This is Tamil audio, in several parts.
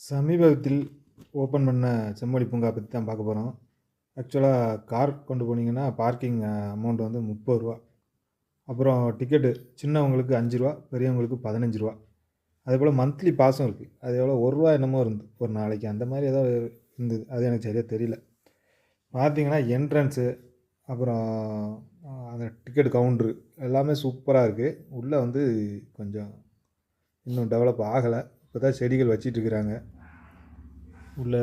சமீபத்தில் ஓப்பன் பண்ண செம்மொழி பூங்கா பற்றி தான் பார்க்க போகிறோம் ஆக்சுவலாக கார் கொண்டு போனீங்கன்னா பார்க்கிங் அமௌண்ட் வந்து முப்பது ரூபா. அப்புறம் டிக்கெட்டு சின்னவங்களுக்கு அஞ்சு ரூபா பெரியவங்களுக்கு பதினஞ்சு ரூபா. அதே போல் மந்த்லி பாஸும் இருக்குது அது எவ்வளோ ஒரு ரூபா என்னமோ இருந்து ஒரு நாளைக்கு. அந்த மாதிரி ஏதோ இருந்தது. அது எனக்கு சரியாக தெரியல. பார்த்தீங்கன்னா என்ட்ரன்ஸு அப்புறம் அந்த டிக்கெட் கவுண்ட்ரு எல்லாமே சூப்பராக இருக்குது உள்ளே வந்து கொஞ்சம் இன்னும் டெவலப் ஆகலை. இப்போ தான் செடிகள் வச்சிட்டு இருக்கிறாங்க உள்ள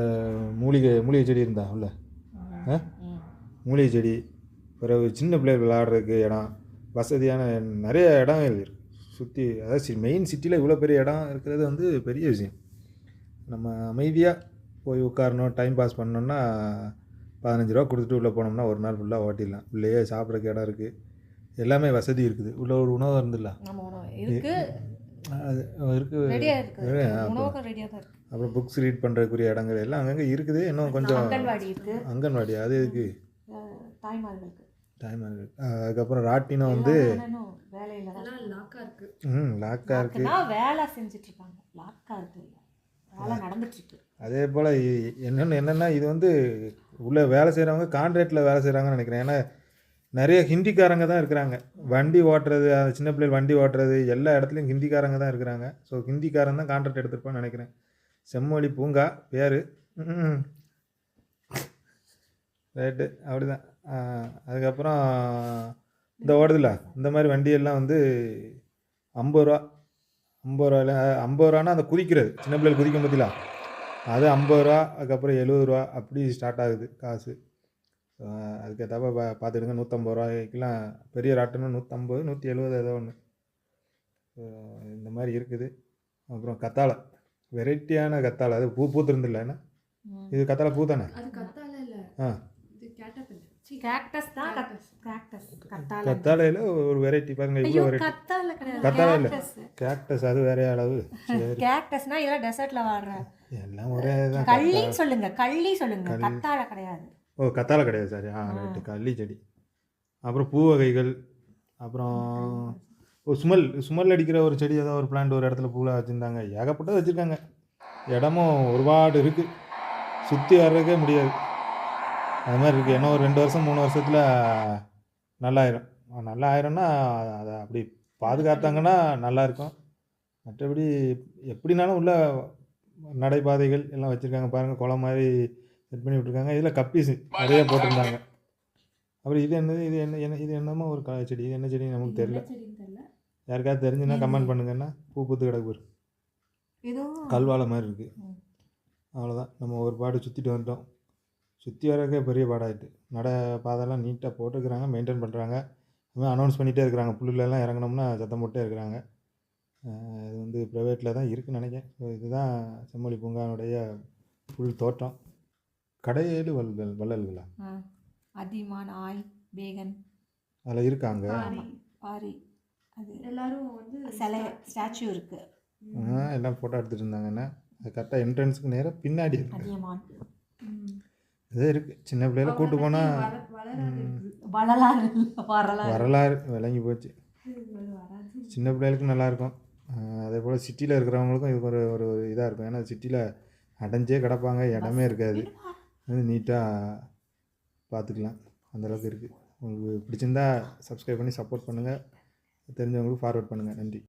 மூலிகை மூலிகை செடி இருந்தா உள்ள? மூலிகை செடி. பிறகு சின்ன பிள்ளைகள் விளையாடுறதுக்கு இடம். வசதியான நிறைய இடம் இருக்குது சுற்றி அதாவது மெயின் சிட்டியில் இவ்வளோ பெரிய இடம் இருக்கிறது வந்து பெரிய விஷயம். நம்ம அமைதியாக போய் உட்காரணும் டைம் பாஸ் பண்ணோம்னா பதினஞ்சு ரூபா கொடுத்துட்டு உள்ளே போனோம்னா ஒரு நாள் ஃபுல்லாக ஓட்டிடலாம். உள்ளேயே சாப்பிட்றதுக்கு இடம் இருக்குது எல்லாமே வசதி இருக்குது. உள்ள ஒரு உணவு இருந்துடலாம் அது இருக்குது ரெடியா இருக்கு. ரெடி, ஆ, உணவுக்கும் ரெடியா தான் இருக்கு. அப்புறம் புக்ஸ் ரீட் பண்ணுறதுக்குரிய இடங்கள் எல்லாம் அங்கங்கே இருக்குது. இன்னும் கொஞ்சம் அங்கன்வாடி இருக்கு. அங்கன்வாடி அது இருக்கு தாய்மார்களுக்கு. டைம் இருக்குது அதுக்கப்புறம் ராட்டினம் வந்து வேலையில தான் லாக்கா இருக்கு. ம் லாக்காக இருக்குது வேலை செஞ்சுட்டு இருக்காங்க லாக்கா இருக்கு. இல்ல வேலை நடந்துட்டு இருக்கு அதே போல் என்னென்னு என்னென்னா இது வந்து உள்ள வேலை செய்கிறவங்க கான்ட்ராக்டில் வேலை செய்கிறாங்கன்னு நினைக்கிறேன். ஏன்னா நிறைய ஹிந்திக்காரங்க தான் இருக்கிறாங்க. வண்டி ஓட்டுறது அந்த சின்ன பிள்ளைகள் வண்டி ஓட்டுறது எல்லா இடத்துலையும் ஹிந்திக்காரங்க தான் இருக்கிறாங்க. ஸோ ஹிந்திக்காரன் தான் கான்ட்ராக்ட் எடுத்திருப்பான்னு நினைக்கிறேன். செம்மொழி பூங்கா பேர் ரைட்டு அப்படிதான். அதுக்கப்புறம் இந்த ஓடுதுல இந்த மாதிரி வண்டியெல்லாம் வந்து ஐம்பது ரூபா ஐம்பது ரூபாயில ஐம்பது ரூபான்னா அந்த குதிக்கிறது. சின்ன பிள்ளைகள் குதிக்கும் பற்றிலாம் அது ஐம்பது ரூபா அதுக்கப்புறம் எழுபது ரூபா அப்படி ஸ்டார்ட் ஆகுது காசு. அதுக்கேற்றாப்ப பா பார்த்துடுங்க நூற்றம்பது ரூபாய்க்கெலாம் பெரிய ராட்டுன்னா நூற்றம்பது நூற்றி எழுபது ஏதோ ஒன்று இந்த மாதிரி இருக்குது. அப்புறம் கத்தாழை. வெரைட்டியான கத்தாழை. அது பூ பூத்துருந்துல்ல என்ன. இது கத்தாழை பூ தானே? அது கத்தால இல்ல. ஆ. இது கேட்டபில் கேக்டஸ் தான் கேக்டஸ் கத்தால கத்தாழையில் ஒரு வெரைட்டி பாருங்க. இவ்வளோ வெரைட்டி கத்தாழை இல்லை. கேக்டஸ் அது வேற அளவு. கேக்டஸ்னா இதெல்லாம் டெசர்ட்ல வாடுற. எல்லாம் ஒரே தான் கள்ளின்னு சொல்லுங்க. கள்ளி சொல்லுங்க. கத்தாழை கிடையாது. ஓ கத்தாழை கிடையாது சாரி. ஆ ரைட்டு கள்ளி செடி. அப்புறம் பூ வகைகள் அப்புறம் ஒரு சுமல். சுமல் அடிக்கிற ஒரு செடி ஏதோ ஒரு பிளான்ட் ஒரு இடத்துல பூவில் வச்சுருந்தாங்க. ஏகப்பட்டது வச்சுருக்காங்க. இடமும் ஒருபாடு இருக்குது சுற்றி வர்றதுக்கே முடியாது. அது மாதிரி இருக்குது ஏன்னா ஒரு ரெண்டு வருஷம் மூணு வருஷத்தில் நல்லாயிரும். நல்லா ஆயிரும்னா அதை அப்படி பாதுகாத்தாங்கன்னா நல்லா இருக்கும் மற்றபடி எப்படினாலும் உள்ள நடைபாதைகள் எல்லாம் வச்சுருக்காங்க. பாருங்கள் குளம் மாதிரி செட் பண்ணி விட்ருக்காங்க இதில் கப்பீஸு நிறைய போட்டிருந்தாங்க. அப்புறம் இது என்னது? இது என்ன என்ன இது என்னமோ ஒரு க செடி. இது என்ன செடி நமக்கு தெரியல. யாருக்காவது தெரிஞ்சுன்னா கமெண்ட் பண்ணுங்கன்னா பூ பூத்து கிடக்கு. இதுவும் கல்வாழை மாதிரி இருக்குது. அவ்வளோதான் நம்ம ஒரு பாடு சுற்றிட்டு வந்துட்டோம். சுற்றி வரக்கே பெரிய பாடாயிட்டு. நட பாதெல்லாம் நீட்டாக போட்டுருக்குறாங்க மெயின்டைன் பண்ணுறாங்க அதுமாதிரி அனௌன்ஸ் பண்ணிகிட்டே இருக்கிறாங்க. புல்லுலலாம் இறங்கணும்னா சத்தம் போட்டே இருக்கிறாங்க. இது வந்து ப்ரைவேட்டில் தான் இருக்குன்னு நினைக்கிறேன். ஸோ இதுதான் செம்மொழி பூங்கானுடைய ஃபுல் தோற்றம் கடையேழு வல்கள் வள்ளல்களா? ஆ, அதிமான் ஆய் பேகன் அதில் இருக்காங்க. பாரி அது எல்லாரும் வந்து சிலை ஸ்டாச்சு இருக்கு. எல்லாம் ஃபோட்டோ எடுத்துகிட்டு இருந்தாங்கன்னா அது கரெக்டாக என்ட்ரன்ஸுக்கு நேராக பின்னாடி இருக்கு. இதே இருக்குது சின்ன பிள்ளையில கூட்டு இருக்கு. வரலாறு. வரலாறு விளங்கி போச்சு. சின்ன பிள்ளைகளுக்கு நல்லாயிருக்கும் அதே போல் சிட்டியில் இருக்கிறவங்களுக்கும் இது ஒரு ஒரு இதாக இருக்கும். ஏன்னா சிட்டியில் அடைஞ்சே கிடப்பாங்க. இடமே இருக்காது. நீட்டாக பார்த்துக்கலாம் அந்தளவுக்கு இருக்குது உங்களுக்கு பிடிச்சிருந்தா சப்ஸ்கிரைப் பண்ணி சப்போர்ட் பண்ணுங்கள் தெரிஞ்சவங்களுக்கு ஃபார்வர்ட் பண்ணுங்கள் நன்றி.